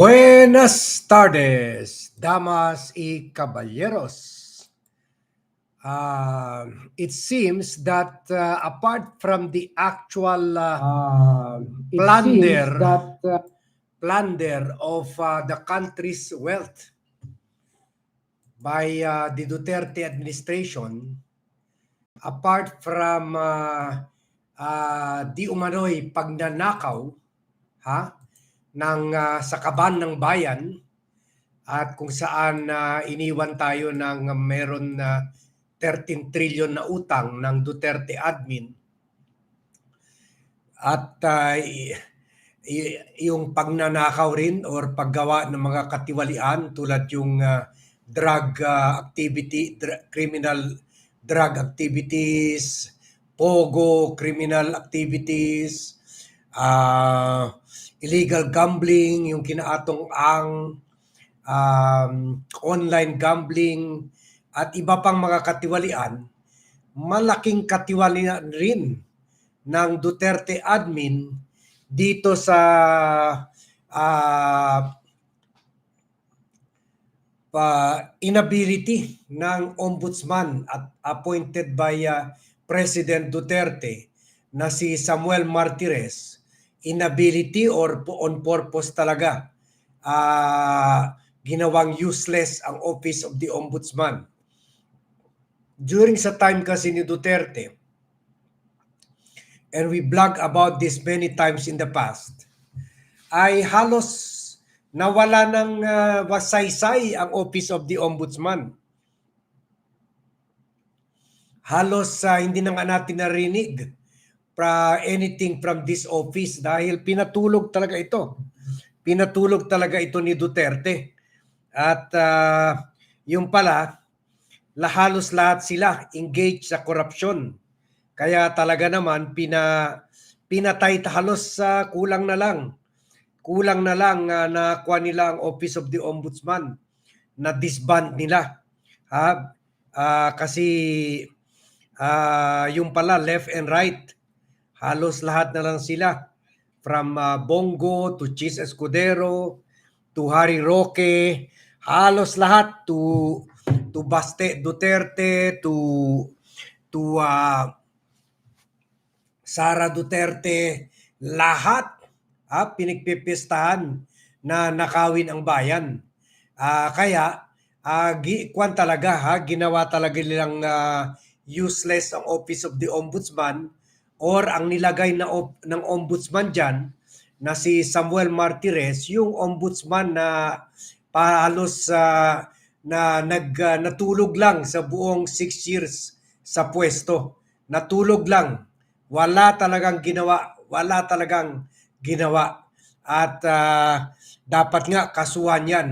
Buenas tardes, damas y caballeros. Uh, it seems that uh, apart from the actual uh, Plunder. that uh, plunder of uh, the country's wealth by uh, the Duterte administration, apart from uh, uh, di umano'y pagnanakaw ha, ng, uh, sa kaban ng bayan at kung saan uh, iniwan tayo ng meron na 13 trillion na utang ng Duterte admin. At uh, yung pagnanakaw rin or paggawa ng mga katiwalian tulad yung uh, drug uh, activity, dr- criminal drug activities, pogo criminal activities, uh, illegal gambling, yung kinaatong ang um, online gambling at iba pang mga katiwalian, malaking katiwalian rin ng Duterte admin dito sa ah, pa inability ng ombudsman at appointed by ah, President Duterte na si Samuel Martires inability or on purpose talaga ah, ginawang useless ang office of the ombudsman during sa time kasi ni Duterte and we blog about this many times in the past, ay halos nawala ng uh, wasaysay ang Office of the Ombudsman. Halos uh, hindi na nga natin narinig pra anything from this office dahil pinatulog talaga ito. Pinatulog talaga ito ni Duterte. At uh, yung pala, la- halos lahat sila engaged sa korupsyon. Kaya talaga naman pina pinatay ta- halos sa kulang na lang. Kulang na lang uh, nakuha nila ang Office of the Ombudsman na disband nila. Ha? Ah, kasi ah, yung pala left and right halos lahat na lang sila from ah, Bongo to Chis Escudero to Harry Roque halos lahat to to Baste Duterte to to ah, Sara Duterte, lahat ah, pinagpipistahan na nakawin ang bayan. Ah, kaya, ah, gi, kwan talaga, ha, ginawa talaga nilang ah, useless ang Office of the Ombudsman or ang nilagay na op- ng Ombudsman dyan na si Samuel Martires, yung Ombudsman na pahalos ah, na nag, ah, natulog lang sa buong six years sa pwesto. Natulog lang wala talagang ginawa, wala talagang ginawa. At ah, dapat nga kasuhan yan.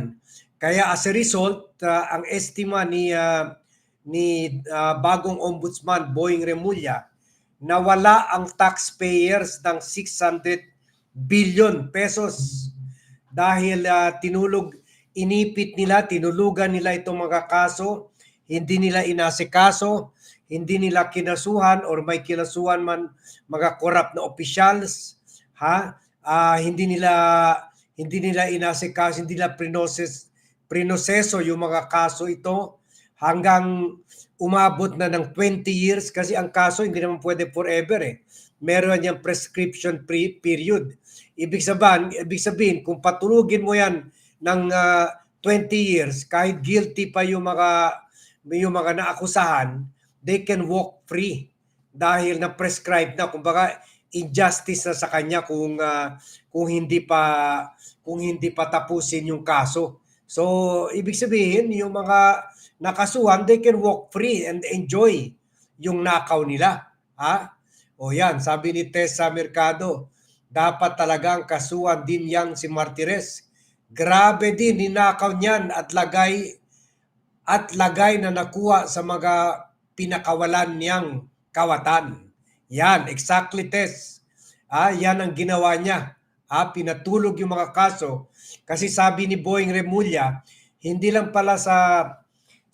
Kaya as a result, ah, ang estima ni ah, ni ah, bagong ombudsman Boying Remulla na wala ang taxpayers ng 600 billion pesos dahil ah, tinulog inipit nila, tinulugan nila itong mga kaso, hindi nila inasikaso, hindi nila kinasuhan or may kinasuhan man mga corrupt na officials, ha? Ah, hindi nila hindi nila inasikaso, hindi nila prinoses prinoseso yung mga kaso ito hanggang umabot na ng 20 years kasi ang kaso hindi naman pwede forever eh. Meron yung prescription pre- period. Ibig sabihin, ibig sabihin kung patulugin mo yan ng ah, 20 years kahit guilty pa yung mga yung mga naakusahan, they can walk free dahil na prescribe na kumbaga injustice na sa kanya kung ah, kung hindi pa kung hindi pa tapusin yung kaso. So ibig sabihin yung mga nakasuhan they can walk free and enjoy yung nakaw nila. Ha? O yan, sabi ni Tessa Mercado, dapat talagang kasuhan din yang si Martires. Grabe din, ninakaw niyan at lagay at lagay na nakuha sa mga pinakawalan niyang kawatan. Yan, exactly Tess. Ah, yan ang ginawa niya. Ah, pinatulog yung mga kaso kasi sabi ni Boying Remulla, hindi lang pala sa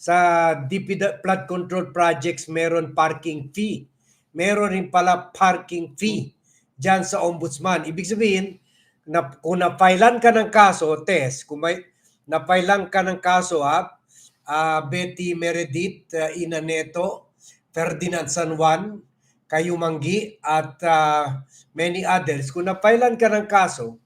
sa DP flood control projects meron parking fee. Meron rin pala parking fee diyan sa ombudsman. Ibig sabihin, na, kung napailan ka ng kaso, test, kung may napailan ka ng kaso ha, ah, Betty Meredith, uh, Ina Neto, Ferdinand San Juan, Kayu Manggi, at ah, many others, kung napailan ka ng kaso,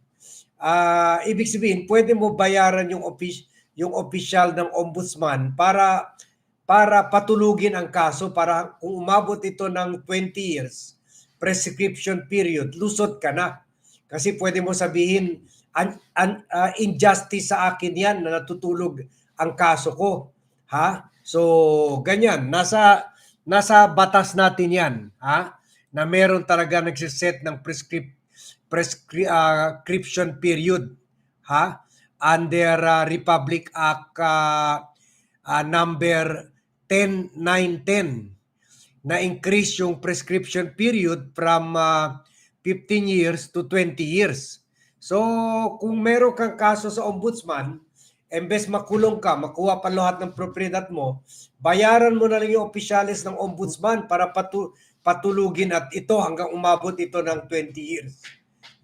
ah, ibig sabihin, pwede mo bayaran yung, offic- yung official ng ombudsman para para patulugin ang kaso para kung umabot ito ng 20 years prescription period, lusot ka na. Kasi pwede mo sabihin, an, an, ah, injustice sa akin yan na natutulog ang kaso ko. Ha? So, ganyan. Nasa, nasa batas natin yan. Ha? Na meron talaga nagsiset ng prescrip, prescri, ah, prescription period. Ha? Under ah, Republic Act ah, ah, number 10910 na increase yung prescription period from ah, 15 years to 20 years. So, kung meron kang kaso sa ombudsman, embes makulong ka, makuha pa lahat ng propriedad mo, bayaran mo na lang yung opisyalis ng ombudsman para patu- patulugin at ito hanggang umabot ito ng 20 years.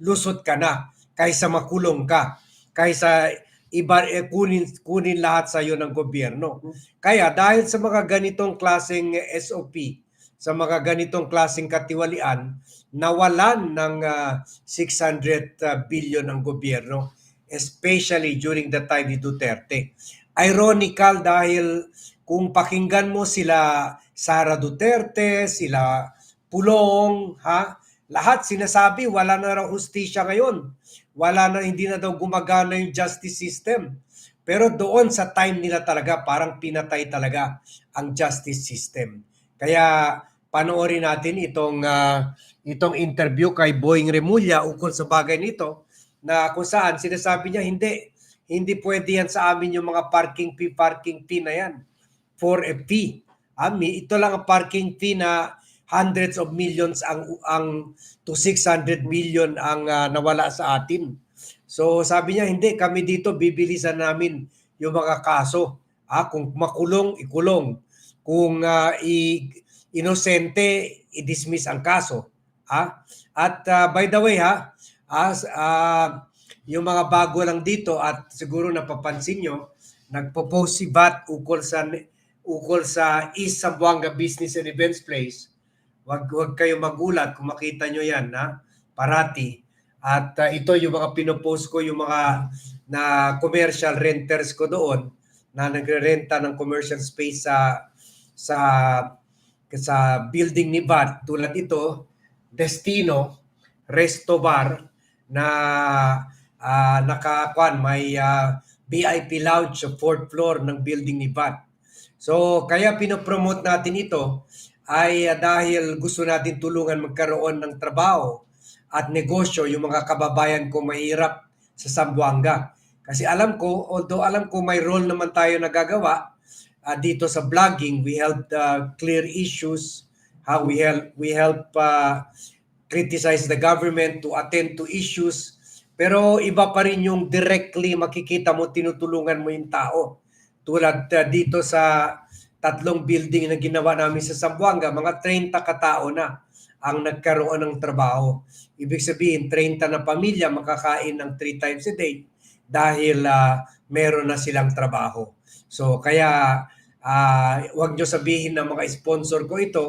Lusot ka na kaysa makulong ka, kaysa iba eh, kunin kunin lahat sa iyo ng gobyerno. Kaya dahil sa mga ganitong klaseng SOP, sa mga ganitong klaseng katiwalian, nawalan ng ah, 600 ah, billion ang gobyerno, especially during the time ni Duterte. Ironical dahil kung pakinggan mo sila Sara Duterte, sila Pulong, ha? Lahat sinasabi wala na raw hustisya ngayon. Wala na hindi na daw gumagana yung justice system. Pero doon sa time nila talaga parang pinatay talaga ang justice system. Kaya panoorin natin itong ah, itong interview kay Boying Remulla ukol sa bagay nito na kung saan sinasabi niya hindi hindi pwede yan sa amin yung mga parking fee parking fee na yan for a fee. Ami, ito lang ang parking fee na hundreds of millions ang ang to 600 billion ang ah, nawala sa atin. So sabi niya hindi kami dito bibilisan namin yung mga kaso. Ah, kung makulong, ikulong. Kung ah, i inosente, i-dismiss ang kaso. Ah? At ah, by the way ha, as ah, yung mga bago lang dito at siguro napapansin nyo, nagpo-post si Bat ukol sa ukol sa East Zamboanga Business and Events Place. Wag wag kayo magulat kung makita nyo yan na parati. At ah, ito yung mga pinopost ko yung mga na commercial renters ko doon na nagre-renta ng commercial space sa sa sa building ni Bat tulad ito Destino Resto Bar na ah, nakakuan may ah, VIP lounge sa fourth floor ng building ni Bat. So kaya pinopromote natin ito ay ah, dahil gusto natin tulungan magkaroon ng trabaho at negosyo yung mga kababayan ko mahirap sa Zamboanga. Kasi alam ko, although alam ko may role naman tayo nagagawa uh, dito sa vlogging, we help uh, clear issues, how we help we help uh, criticize the government to attend to issues. Pero iba pa rin yung directly makikita mo tinutulungan mo yung tao. Tulad uh, dito sa tatlong building na ginawa namin sa Zamboanga, mga 30 katao na ang nagkaroon ng trabaho. Ibig sabihin, 30 na pamilya makakain ng 3 times a day dahil ah, meron na silang trabaho. So kaya ah, wag nyo sabihin na mga sponsor ko ito,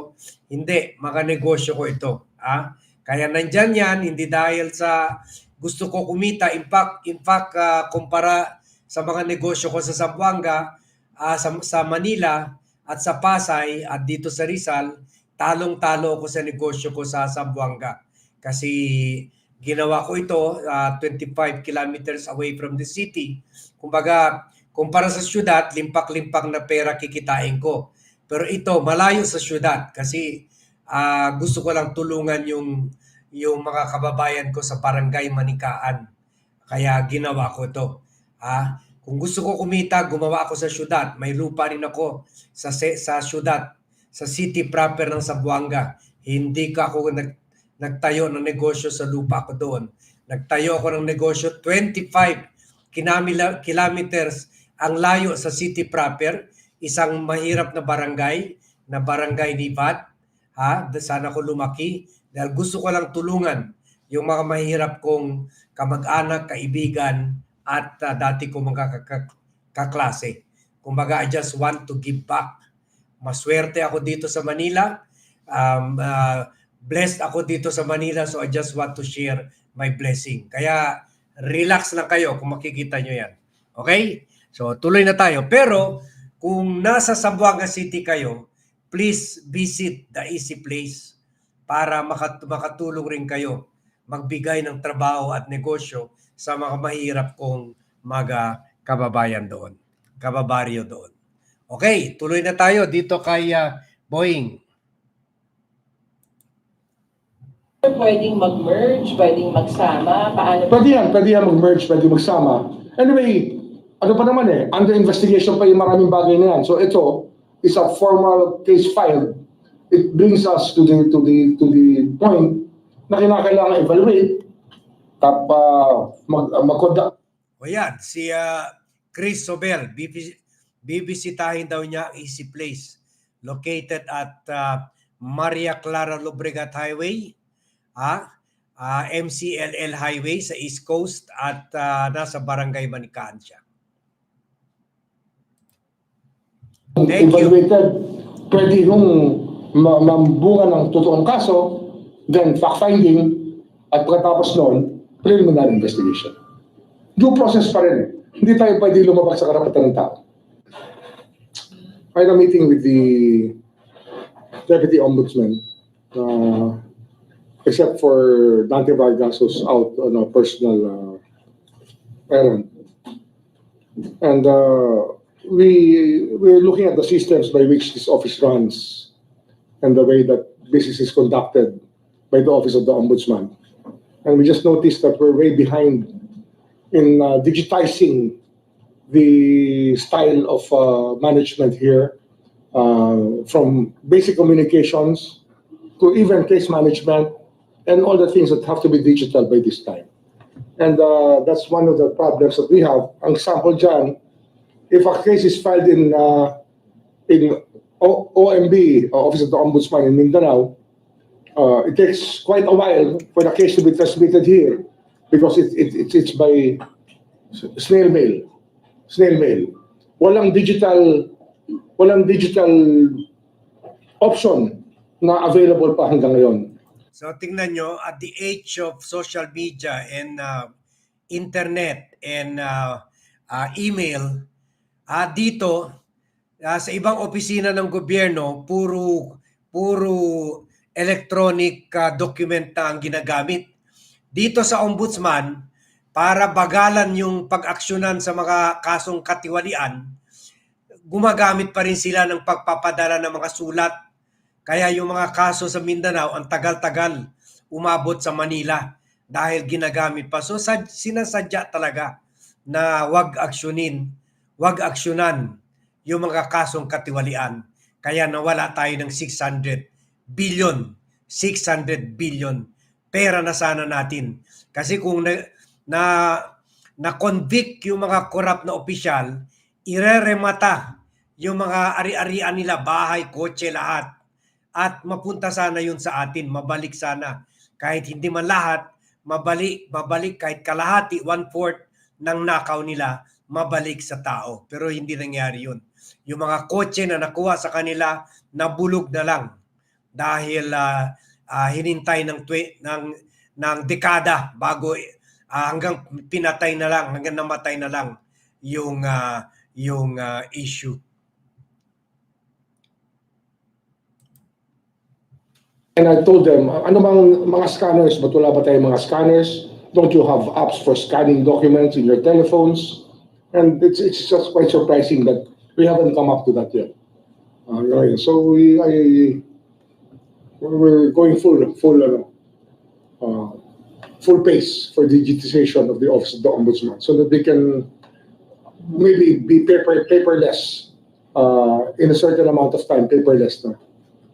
hindi, mga negosyo ko ito. Ah? Kaya nandyan yan, hindi dahil sa gusto ko kumita. In fact, in fact ah, kumpara sa mga negosyo ko sa Zamboanga, ah, sa, sa Manila at sa Pasay at dito sa Rizal, talong-talo ako sa negosyo ko sa Zamboanga. Kasi ginawa ko ito ah, 25 kilometers away from the city. Kumbaga, kumpara sa syudad, limpak-limpak na pera kikitain ko. Pero ito, malayo sa syudad kasi ah, gusto ko lang tulungan yung yung mga kababayan ko sa barangay Manikaan. Kaya ginawa ko ito. Ah, kung gusto ko kumita, gumawa ako sa syudad. May lupa rin ako sa sa syudad, sa city proper ng Zamboanga. Hindi ka ako nag, nagtayo ng negosyo sa lupa ko doon. Nagtayo ako ng negosyo 25 kinamila, kilometers ang layo sa city proper, isang mahirap na barangay, na barangay ni Bat. Ha? Sana ko lumaki. Dahil gusto ko lang tulungan yung mga mahirap kong kamag-anak, kaibigan, at ah, dati kong mga kak- kaklase. Kumbaga, I just want to give back. Maswerte ako dito sa Manila. Um, ah, blessed ako dito sa Manila, so I just want to share my blessing. Kaya, relax lang kayo kung makikita nyo yan. Okay? So, tuloy na tayo. Pero, kung nasa Zamboanga City kayo, please visit the Easy Place para makat- makatulong rin kayo magbigay ng trabaho at negosyo sa mga mahirap kong mga kababayan doon, kababaryo doon. Okay, tuloy na tayo dito kay ah, Boeing. pwedeng mag-merge, pwedeng magsama, paano Pwede yan, pwede yan mag-merge, pwede magsama. Anyway, ano pa naman eh, under investigation pa yung maraming bagay na yan. So ito is a formal case filed. It brings us to the to the to the point na kinakailangan evaluate tap uh, mag uh, mag-conduct O yan, si ah, Chris Sobel, bibis- bibisitahin daw niya ang Easy Place located at ah, Maria Clara Lobregat Highway, ah, ah, MCLL Highway sa East Coast at ah, nasa Barangay Manikaan siya. Thank you. evaluated. Pwede yung ma- mambunga ng totoong kaso, then fact-finding, at pagkatapos noon, preliminary investigation. Due process pa rin. Hindi tayo pwede lumabas sa karapatan ng tao. I had a meeting with the Deputy Ombudsman, uh, except for Dante Vargas who's out on a personal uh, errand. And uh, we we're looking at the systems by which this office runs and the way that business is conducted by the office of the ombudsman. And we just noticed that we're way behind in uh, digitizing the style of uh, management here, uh, from basic communications to even case management and all the things that have to be digital by this time. And uh, that's one of the problems that we have. Ang sample dyan, if a case is filed in uh, in o- OMB, Office of the Ombudsman in Mindanao, uh, it takes quite a while for the case to be transmitted here because it, it, it's it's by snail mail. Snail mail. Walang digital walang digital option na available pa hanggang ngayon. So tingnan nyo, at the age of social media and uh, internet and uh, uh, email, ah dito ah, sa ibang opisina ng gobyerno, puro puro electronic ah, document na ang ginagamit. Dito sa ombudsman, para bagalan yung pag-aksyonan sa mga kasong katiwalian, gumagamit pa rin sila ng pagpapadala ng mga sulat kaya yung mga kaso sa Mindanao, ang tagal-tagal umabot sa Manila dahil ginagamit pa. So sad, sinasadya talaga na wag aksyonin, wag aksyonan yung mga kasong katiwalian. Kaya nawala tayo ng 600 billion, 600 billion pera na sana natin. Kasi kung na, na, na convict yung mga corrupt na opisyal, ireremata yung mga ari-arian nila, bahay, kotse, lahat at mapunta sana yun sa atin, mabalik sana. Kahit hindi man lahat, mabalik, mabalik kahit kalahati, one-fourth ng nakaw nila, mabalik sa tao. Pero hindi nangyari yun. Yung mga kotse na nakuha sa kanila, nabulog na lang dahil ah, ah, hinintay ng, ng, ng dekada bago ah, hanggang pinatay na lang, hanggang namatay na lang yung, ah, yung ah, issue. And I told them, ano bang mga scanners? Ba't wala ba tayong mga scanners? Don't you have apps for scanning documents in your telephones? And it's, it's just quite surprising that we haven't come up to that yet. Uh. So we, I, we're going full, full, ano, uh, full pace for digitization of the Office of the Ombudsman so that they can maybe be paper, paperless uh, in a certain amount of time, paperless na.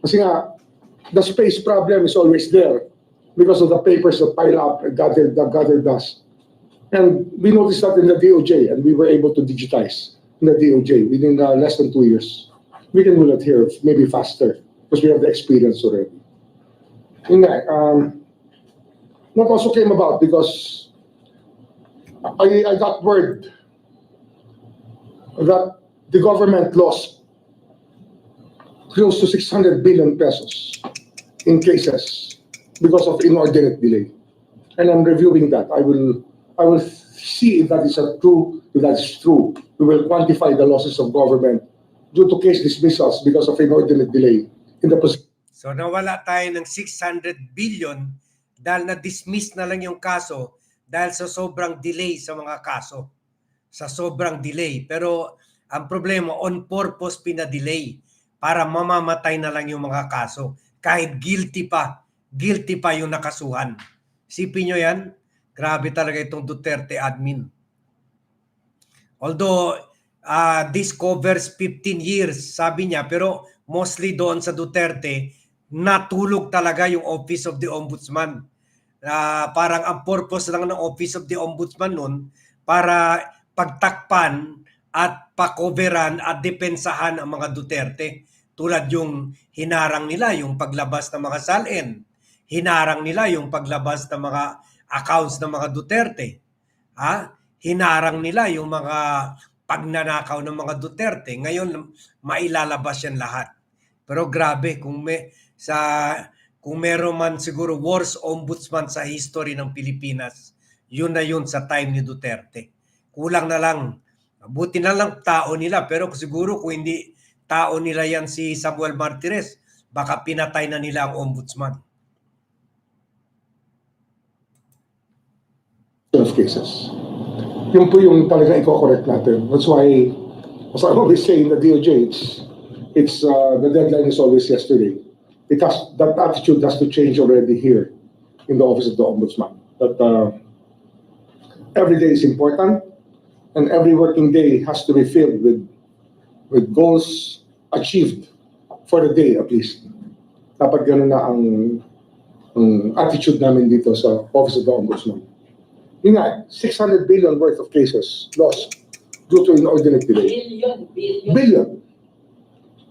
Kasi nga, the space problem is always there because of the papers that pile up and gather, that gather dust. And we noticed that in the DOJ, and we were able to digitize in the DOJ within uh, less than two years. We can do that here, maybe faster, because we have the experience already. Yun um, That also came about because I, I got word that the government lost close to 600 billion pesos in cases because of inordinate delay. And I'm reviewing that. I will, I will see if that is a true, if that is true. We will quantify the losses of government due to case dismissals because of inordinate delay in the pos- So nawala tayo ng 600 billion dahil na-dismiss na lang yung kaso dahil sa sobrang delay sa mga kaso. Sa sobrang delay. Pero ang problema, on purpose pina-delay para mamamatay na lang yung mga kaso. Kahit guilty pa, guilty pa yung nakasuhan. Sipin nyo yan, grabe talaga itong Duterte admin. Although uh, this covers 15 years, sabi niya, pero mostly doon sa Duterte, natulog talaga yung Office of the Ombudsman. Ah, parang ang purpose lang ng Office of the Ombudsman nun para pagtakpan at pakoveran at depensahan ang mga Duterte. Tulad yung hinarang nila yung paglabas ng mga salin. Hinarang nila yung paglabas ng mga accounts ng mga Duterte. Ha? Hinarang nila yung mga pagnanakaw ng mga Duterte. Ngayon, mailalabas yan lahat. Pero grabe, kung may, sa kung meron man siguro worst ombudsman sa history ng Pilipinas, yun na yun sa time ni Duterte. Kulang na lang. Buti na lang tao nila, pero siguro kung hindi tao nila yan si Samuel Martirez, baka pinatay na nila ang ombudsman. of cases. Yun po yung talaga i-correct natin. That's why, as I always say the DOJ, it's, it's uh, the deadline is always yesterday. It has, that attitude has to change already here in the office of the ombudsman. That uh, every day is important and every working day has to be filled with, with goals achieved for the day at least. Dapat ganun na ang, ang attitude namin dito sa office of the ombudsman. Yun nga, 600 billion worth of cases lost due to inordinate delay. Billion, billion. Billion.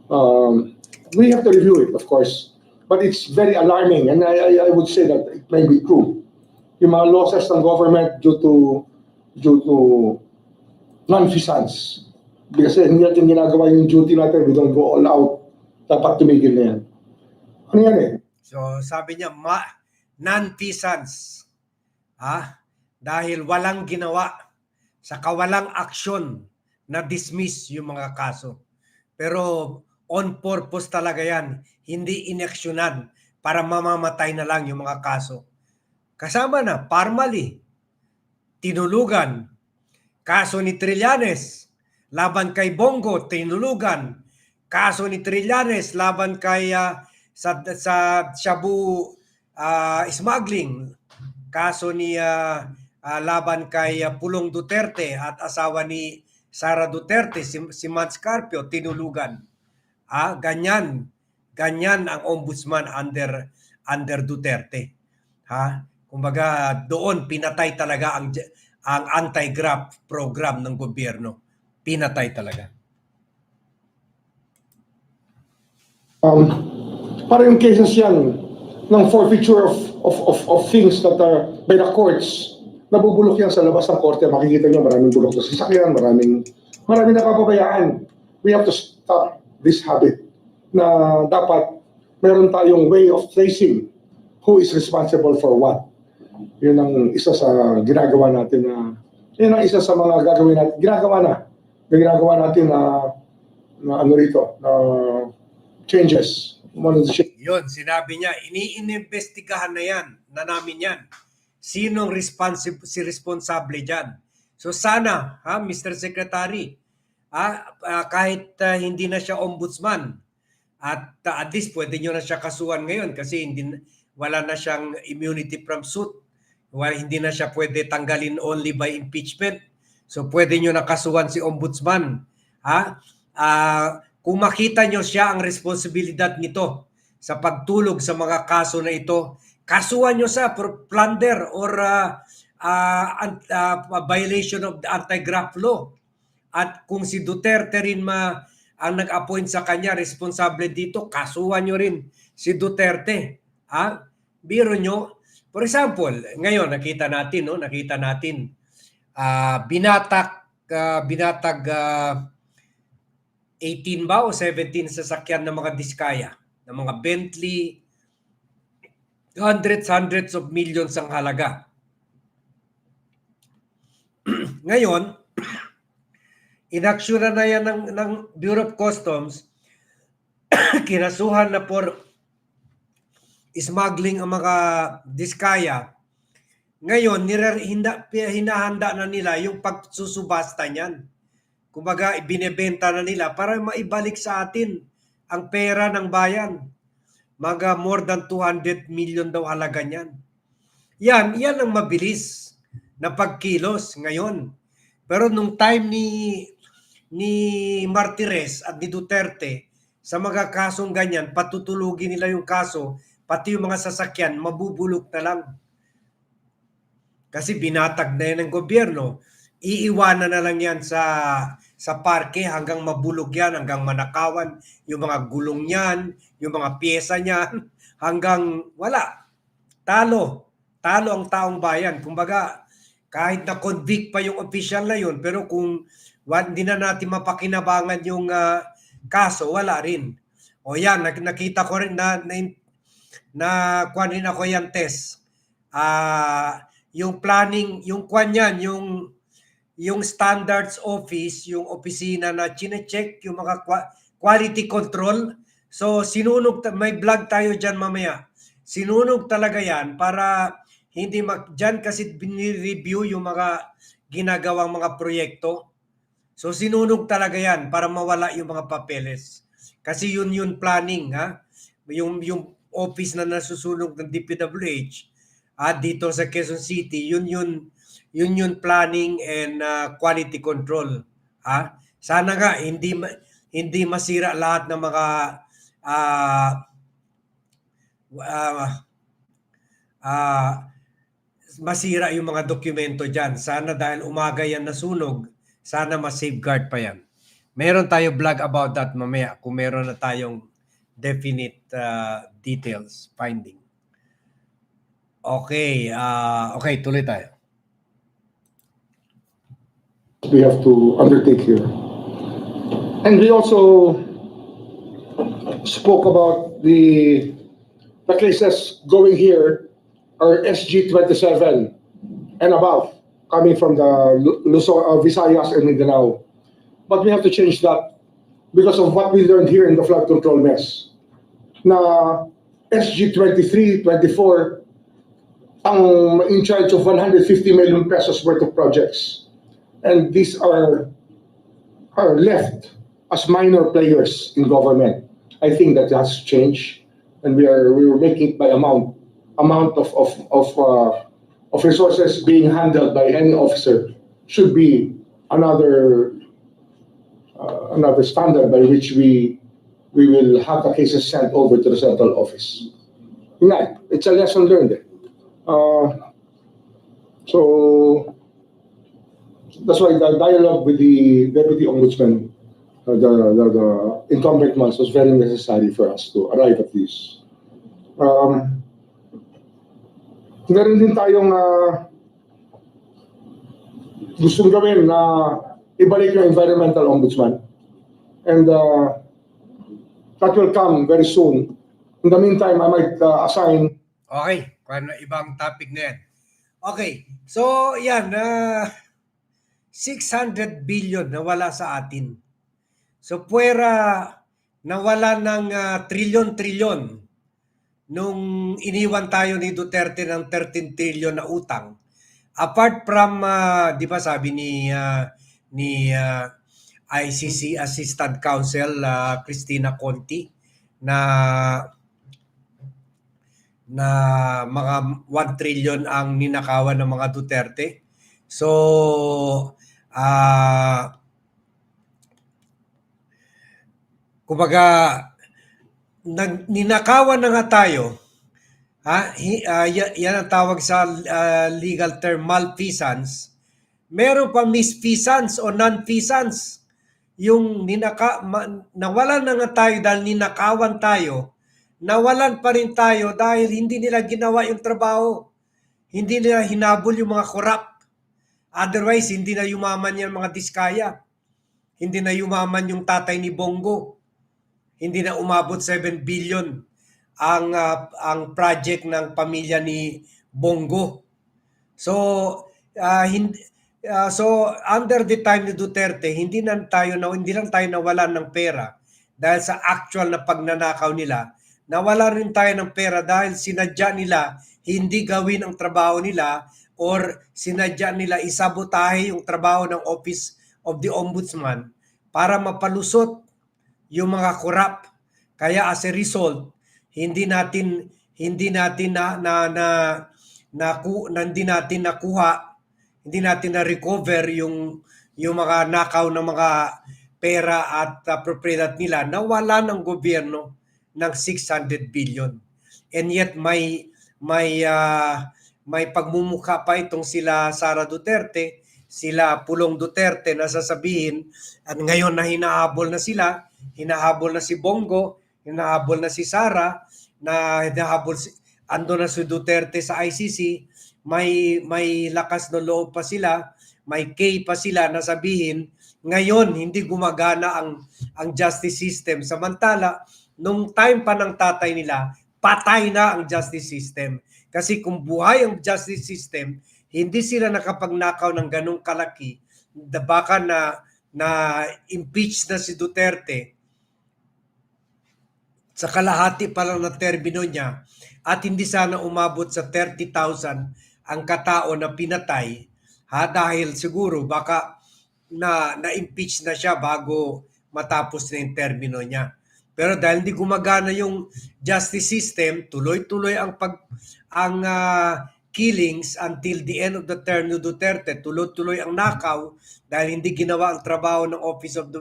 Um, we have to review it, of course, but it's very alarming, and I, I, I would say that it may be true. Yung mga losses ng government due to due to non-feasance. Kasi hindi natin ginagawa yung duty natin, we don't go all out. Dapat tumigil na yan. Ano yan eh? So sabi niya, ma non-feasance. Ha? Dahil walang ginawa sa kawalang aksyon na dismiss yung mga kaso. Pero on purpose talaga yan. Hindi inaksyonan para mamamatay na lang yung mga kaso. Kasama na, Parmali, tinulugan. Kaso ni Trillanes, laban kay Bongo, tinulugan. Kaso ni Trillanes, laban kay ah, sa, sa Shabu ah, smuggling. Kaso ni ah, ah, laban kay ah, Pulong Duterte at asawa ni Sara Duterte, si, si Mads Carpio, tinulugan. Ah, ganyan. Ganyan ang ombudsman under under Duterte. Ha? Kumbaga doon pinatay talaga ang ang anti-graft program ng gobyerno. Pinatay talaga. um, para yung cases yan ng forfeiture of, of, of, of things that are by the courts, nabubulok yan sa labas ng korte. Makikita nyo maraming bulok sa sasakyan, maraming, maraming napapabayaan. We have to stop this habit na dapat meron tayong way of tracing who is responsible for what. Yun ang isa sa ginagawa natin na, yun ang isa sa mga gagawin natin, ginagawa na, na ginagawa natin na, na ano rito, na changes. Yun, sinabi niya, iniimbestigahan na yan, na namin yan. Sinong responsible, si responsable dyan? So sana, ha, Mr. Secretary, ah, ah, kahit ah, hindi na siya ombudsman, at ah, at least pwede nyo na siya kasuhan ngayon kasi hindi, wala na siyang immunity from suit. Wala, hindi na siya pwede tanggalin only by impeachment. So pwede nyo na kasuhan si ombudsman. Ha? Ah, kung makita nyo siya ang responsibilidad nito sa pagtulog sa mga kaso na ito, kasuhan nyo sa plunder or ah, an- ah, violation of the anti-graft law. At kung si Duterte rin ma ang nag-appoint sa kanya responsable dito, kasuhan nyo rin si Duterte. Ha? Biro nyo, For example, ngayon nakita natin no, nakita natin ah binatak ah, binatag ah, 18 ba o 17 sasakyan ng mga Diskaya, ng mga Bentley, hundreds, hundreds of millions ang halaga. Ngayon, inaksyonan na yan ng, ng Bureau of Customs, kinasuhan na for smuggling ang mga diskaya. Ngayon, hinda, hinahanda na nila yung pagsusubasta niyan. Kumbaga, ibinebenta na nila para maibalik sa atin ang pera ng bayan. Mga more than 200 million daw halaga niyan. Yan, yan ang mabilis na pagkilos ngayon. Pero nung time ni ni Martires at ni Duterte sa mga kasong ganyan, patutulugin nila yung kaso, pati yung mga sasakyan, mabubulok na lang. Kasi binatag na yan ng gobyerno. Iiwanan na lang yan sa sa parke hanggang mabulog yan, hanggang manakawan yung mga gulong niyan, yung mga pyesa niyan, hanggang wala. Talo. Talo ang taong bayan. Kumbaga, kahit na convict pa yung official na yun, pero kung hindi na natin mapakinabangan yung ah, kaso, wala rin. O yan, nak- nakita ko rin na, na, na kuha rin ako yan, Tess. Ah, yung planning, yung kwan yan, yung yung standards office, yung opisina na chine-check yung mga qua- quality control. So sinunog, may vlog tayo dyan mamaya. Sinunog talaga yan para hindi mag, dyan kasi binireview yung mga ginagawang mga proyekto. So sinunog talaga yan para mawala yung mga papeles. Kasi yun yun planning ha. Yung yung office na nasusunog ng DPWH at dito sa Quezon City, yun yun yun yun planning and uh, quality control. Ha? Sana nga hindi hindi masira lahat ng mga ah ah, ah, masira yung mga dokumento diyan. Sana dahil umaga yan nasunog, sana ma-safeguard pa yan. Meron tayo vlog about that mamaya kung meron na tayong definite uh, details finding. Okay, ah okay, tuloy tayo. we have to undertake here. And we also spoke about the, the cases going here are SG twenty-seven and above, coming from the Lu- Luzon, uh, Visayas and Mindanao. But we have to change that because of what we learned here in the flood control mess. Na SG 23, 24, ang in charge of 150 million pesos worth of projects and these are are left as minor players in government. I think that has changed, and we are we are making it by amount amount of of of uh, of resources being handled by any officer should be another uh, another standard by which we we will have the cases sent over to the central office. Nga, it's a lesson learned. Uh, so that's why the dialogue with the deputy ombudsman, the, the, the incumbent ones, was very necessary for us to arrive at this. Um, meron din tayong uh, gustong gawin na ibalik yung environmental ombudsman. And uh, that will come very soon. In the meantime, I might uh, assign Okay, kung ibang topic na yan. Okay, so yan, uh, 600 billion na wala sa atin. So puwera nawala ng ah, trilyon-trilyon nung iniwan tayo ni Duterte ng 13 trillion na utang. Apart from, ah, di ba sabi ni ah, ni ah, ICC Assistant Counsel ah, Christina Conti na na mga 1 trillion ang ninakawan ng mga Duterte. So, ah kumbaga, nag, ninakawan na nga tayo, ha? Ya- yan ang tawag sa ah, legal term, malfeasance. Meron pa misfeasance o non-feasance. Yung ninaka, ma, nawalan na nga tayo dahil ninakawan tayo, nawalan pa rin tayo dahil hindi nila ginawa yung trabaho. Hindi nila hinabol yung mga corrupt. Otherwise, hindi na yumaman yan mga diskaya. Hindi na yumaman yung tatay ni Bongo. Hindi na umabot 7 billion ang ah, ang project ng pamilya ni Bongo. So, ah, hindi ah, so under the time ni Duterte, hindi na tayo na hindi lang tayo nawalan ng pera dahil sa actual na pagnanakaw nila. Nawala rin tayo ng pera dahil sinadya nila hindi gawin ang trabaho nila or sinadya nila isabotahe yung trabaho ng Office of the Ombudsman para mapalusot yung mga corrupt. Kaya as a result, hindi natin hindi natin na na na, naku, na hindi natin nakuha, hindi natin na recover yung yung mga nakaw ng mga pera at uh, propriedad nila nawala ng gobyerno ng 600 billion. And yet may may ah, may pagmumukha pa itong sila Sara Duterte, sila Pulong Duterte na sasabihin at ngayon na hinahabol na sila, hinahabol na si Bongo, hinahabol na si Sara, na hinahabol si ando na si Duterte sa ICC, may may lakas ng loob pa sila, may K pa sila na sabihin ngayon hindi gumagana ang ang justice system. Samantala nung time pa ng tatay nila patay na ang justice system. Kasi kung buhay ang justice system hindi sila nakapagnakaw ng ganong kalaki. Baka na na impeach na si Duterte sa kalahati pa lang na termino niya at hindi sana umabot sa 30,000 ang katao na pinatay ha dahil siguro baka na na-impeach na siya bago matapos na yung termino niya. Pero dahil hindi gumagana yung justice system, tuloy-tuloy ang pag ang ah, killings until the end of the term ni Duterte, tuloy-tuloy ang nakaw dahil hindi ginawa ang trabaho ng Office of the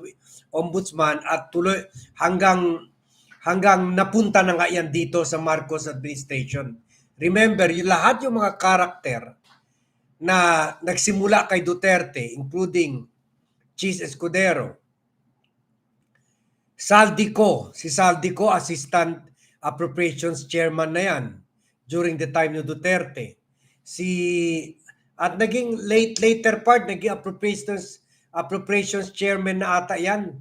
Ombudsman at tuloy hanggang hanggang napunta na nga yan dito sa Marcos administration. Remember, yung lahat yung mga karakter na nagsimula kay Duterte, including Cheese Escudero, Saldico, si Saldico, Assistant Appropriations Chairman na yan during the time ni Duterte. Si at naging late later part naging appropriations appropriations chairman na ata yan.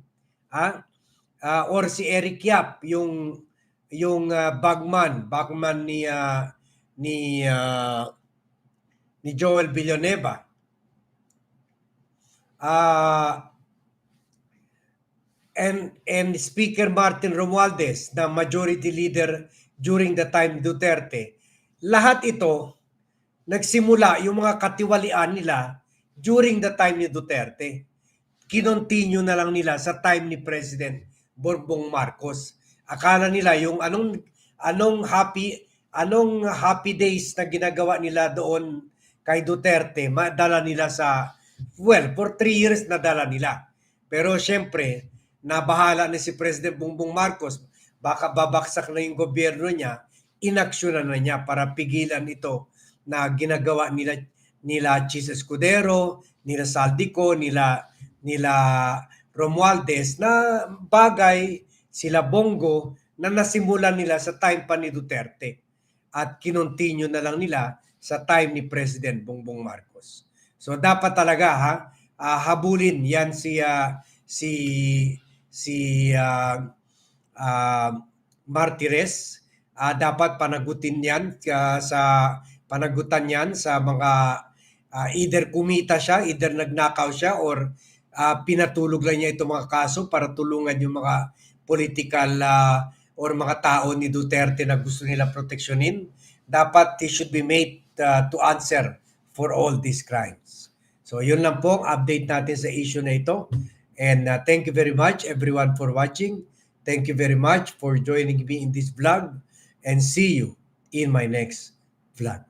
Ha? Ah, or si Eric Yap yung yung ah, bagman, bagman ni ah, ni ah, ni Joel Villanueva. Ah and and Speaker Martin Romualdez na majority leader during the time Duterte. Lahat ito nagsimula yung mga katiwalian nila during the time ni Duterte. Kinontinue na lang nila sa time ni President Bongbong Marcos. Akala nila yung anong anong happy anong happy days na ginagawa nila doon kay Duterte, madala nila sa well, for three years nadala nila. Pero syempre, nabahala na si President Bongbong Marcos, baka babaksak na yung gobyerno niya, inaksyonan na niya para pigilan ito na ginagawa nila nila Chis Escudero, nila Saldico, nila nila Romualdez na bagay sila Bongo na nasimulan nila sa time pa ni Duterte at kinontinue na lang nila sa time ni President Bongbong Marcos. So dapat talaga ha ah, habulin yan si ah, si si ah, ah, Martires Ah, dapat panagutin yan ah, sa panagutan yan sa mga ah, either kumita siya, either nagnakaw siya or ah, pinatulog lang niya itong mga kaso para tulungan yung mga political ah, or mga tao ni Duterte na gusto nila proteksyonin. Dapat he should be made ah, to answer for all these crimes. So yun lang po ang update natin sa issue na ito. And uh, thank you very much everyone for watching. Thank you very much for joining me in this vlog and see you in my next vlog.